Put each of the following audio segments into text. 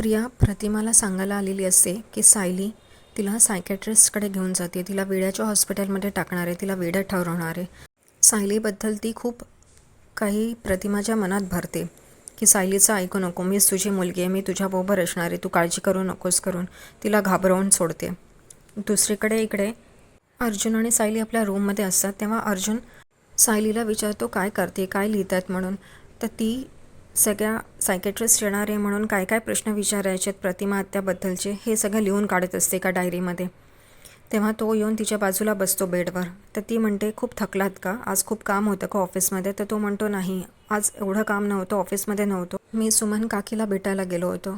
प्रिया प्रतिमाला सांगायला आलेली असते की सायली तिला सायकॅट्रिस्टकडे घेऊन जाते. तिला वेड्याच्या हॉस्पिटलमध्ये टाकणार आहे. तिला वेड्या ठरवणार आहे. सायलीबद्दल ती खूप काही प्रतिमाच्या मनात भरते की सायलीचं ऐकू नको. मीच तुझी मुलगी आहे. मी तुझ्याबरोबर असणार आहे. तू काळजी करू नकोस करून. तिला घाबरवून सोडते. दुसरीकडे इकडे अर्जुन आणि सायली आपल्या रूममध्ये असतात. तेव्हा अर्जुन सायलीला विचारतो काय करते? काय लिहितात? म्हणून. तर ती सगळ्या सायकेट्रिस्ट येणार आहे म्हणून काय काय प्रश्न विचारायचे आहेत प्रतिमा हे सगळं लिहून काढत असते एका डायरीमध्ये तेव्हा तो येऊन तिच्या बाजूला बसतो बेडवर. तर ती म्हणते खूप थकलात का? आज खूप काम होतं का ऑफिसमध्ये? तर तो म्हणतो नाही आज एवढं काम नव्हतं ऑफिसमध्ये नव्हतं. मी सुमन काकीला भेटायला गेलो होतो.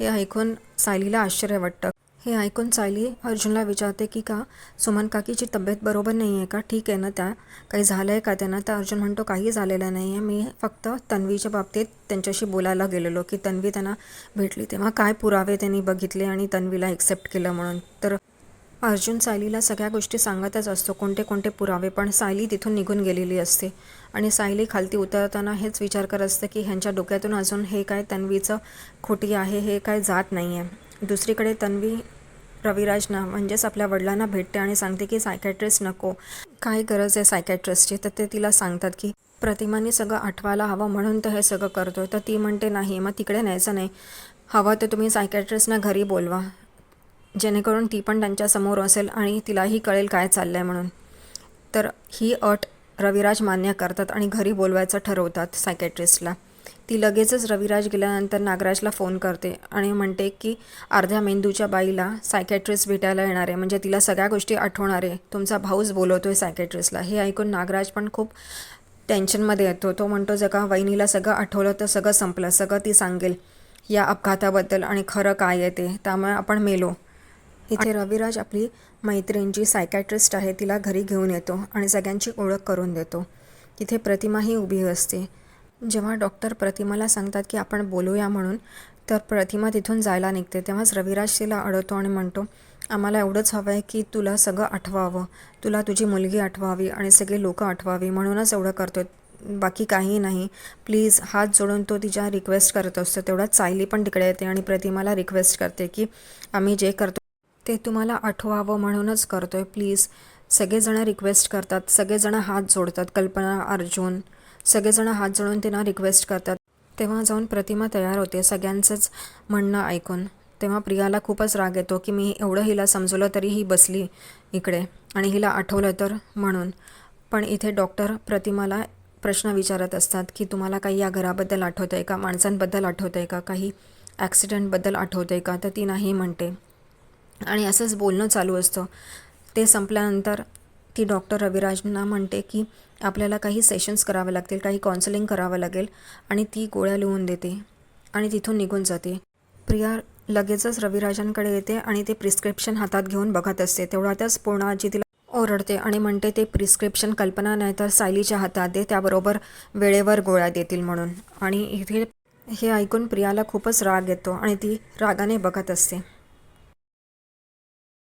हे ऐकून सायलीला आश्चर्य वाटतं. हे ऐकून सायली अर्जुनला विचारते की का? सुमन काकीची तब्येत बरोबर नाही आहे का? ठीक आहे ना त्या? काही झालं आहे का त्यांना? तर अर्जुन म्हणतो काही झालेलं नाही आहे मी फक्त तन्वीच्या बाबतीत त्यांच्याशी बोलायला गेलेलो की तन्वी त्यांना भेटली तेव्हा काय पुरावे त्यांनी बघितले आणि तन्वीला एक्सेप्ट केलं म्हणून. तर अर्जुन सायलीला सगळ्या गोष्टी सांगतच असतो. कोणते कोणते पुरावे पण सायली तिथून निघून गेलेली असते. आणि सायली खालती उतरताना हेच विचार करत असते की ह्यांच्या डोक्यातून अजून हे काय तन्वीचं खोटी आहे हे काय जात नाही आहे दुसरीकडे तन्वी रविराजना म्हणजेच आपल्या वडिलांना भेटते आणि सांगते की सायकॅट्रिस्ट नको. काय गरज आहे सायकॅट्रिस्टची? तर ते तिला सांगतात की प्रतिमाने सगळं आठवायला हवं म्हणून तर हे सगळं करतोय. तर ती म्हणते नाही मग तिकडे न्यायचं नाही. हवं तर तुम्ही सायकॅट्रिस्टना घरी बोलवा. जेणेकरून ती पण त्यांच्यासमोर असेल आणि तिलाही कळेल काय चाललं आहे म्हणून. तर ही अट रविराज मान्य करतात आणि घरी बोलवायचं ठरवतात सायकॅट्रिस्टला. ती लगेचच रविराज गेल्यानंतर नागराजला फोन करते आणि म्हणते की अर्ध्या मेंदूच्या बाईला सायकॅट्रिस्ट भेटायला येणार आहे. म्हणजे तिला सगळ्या गोष्टी आठवणार आहे. तुमचा भाऊच बोलवतो आहे सायकॅट्रिस्टला हे ऐकून नागराज पण खूप टेन्शनमध्ये येतो. तो म्हणतो जर का वहिनीला सगळं आठवलं तर सगळं संपलं. सगळं ती सांगेल या अपघाताबद्दल आणि खरं काय आहे ते. त्यामुळे आपण मेलो. इथे रविराज आपली मैत्रिणीची सायकॅट्रिस्ट आहे. तिला घरी घेऊन येतो आणि सगळ्यांची ओळख करून देतो. तिथे प्रतिमाही उभी असते. जेव्हा डॉक्टर प्रतिमाला सांगतात की आपण बोलूया म्हणून तर प्रतिमा तिथून जायला निघते. तेव्हाच रविराज तिला अडवतो आणि म्हणतो आम्हाला एवढंच हवं आहे की तुला सगळं आठवावं. तुला तुझी मुलगी आठवावी आणि सगळे लोक आठवावी. म्हणूनच एवढं करतो बाकी काही नाही. प्लीज हात जोडून तो तिच्या रिक्वेस्ट करत असतो. तेवढ्यात सायली पण तिकडे येते आणि प्रतिमाला रिक्वेस्ट करते की आम्ही जे करतो ते तुम्हाला आठवावं म्हणूनच करतो आहे प्लीज सगळेजणं रिक्वेस्ट करतात. सगळेजणं हात जोडतात. कल्पना अर्जुन सगळेजणं हात जोडून त्यांना रिक्वेस्ट करतात. तेव्हा जाऊन प्रतिमा तयार होते सगळ्यांचंच म्हणणं ऐकून. तेव्हा प्रियाला खूपच राग येतो की मी एवढं हिला समजवलं तरी ही बसली इकडे आणि हिला आठवलं तर म्हणून. पण इथे डॉक्टर प्रतिमाला प्रश्न विचारत असतात की तुम्हाला काही या घराबद्दल आठवतं आहे का? माणसांबद्दल आठवतं आहे का? काही ॲक्सिडेंटबद्दल आठवतं आहे का? तर ती नाही म्हणते. आणि असंच बोलणं चालू असतं. ते संपल्यानंतर ती डॉक्टर रविराजना म्हणते की आपल्याला काही सेशन्स करावे लागतील काही काउन्सिलिंग करावं लागेल आणि ती गोळ्या लिहून देते आणि तिथून निघून जाते. प्रिया लगेचच रविराजांकडे येते आणि ते प्रिस्क्रिप्शन हातात घेऊन बघत असते. तेवढ्यातच पूर्ण आजी तिला ओरडते आणि म्हणते ते प्रिस्क्रिप्शन कल्पना नाही तर सायलीच्या हातात दे त्याबरोबर वेळेवर गोळ्या देतील म्हणून. आणि इथे हे ऐकून प्रियाला खूपच राग येतो आणि ती रागाने बघत असते.